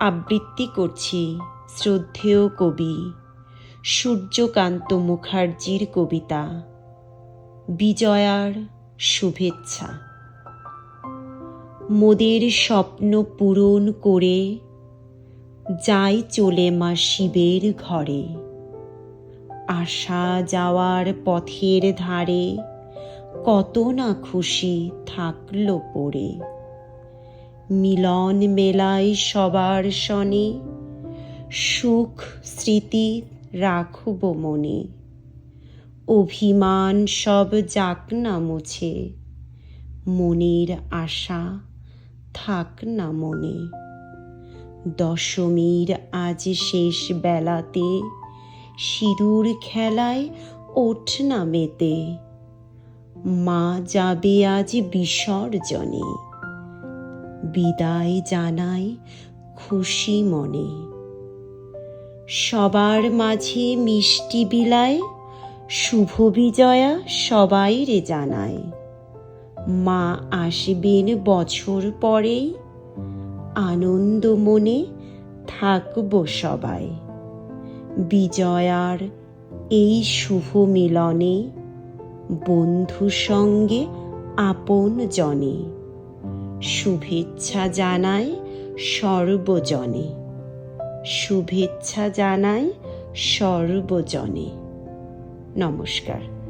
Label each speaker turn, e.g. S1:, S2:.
S1: আবৃত্তি করছি শ্রদ্ধেয় কবি সূর্যকান্ত মুখার্জির কবিতা। বিজয়ার শুভেচ্ছা। মোদের স্বপ্ন পূরণ করে যাই চলে মা শিবের ঘরে। আসা যাওয়ার পথের ধারে কত না খুশি থাকল পড়ে। মিলন মেলায় সবার সনে সুখ স্মৃতি রাখব মনে, অভিমান সব যাক না মুছে, মনের আশা থাক না মনে। দশমীর আজ শেষ বেলাতে সিঁদুর খেলায় ওঠ না মেতে, মা যাবে আজ বিসর্জনে। বিদায় জানাই খুশি মনে। সবার মাঝে মিষ্টি বিলায়, শুভ বিজয়া সবাই রে জানায়। মা আসবেন বছর পরেই, আনন্দ মনে থাকব সবাই। বিজয়ার এই শুভ মিলনে বন্ধু সঙ্গে আপন জনে। শুভেচ্ছা জানাই সর্বজনে। শুভেচ্ছা জানাই সর্বজনে। নমস্কার।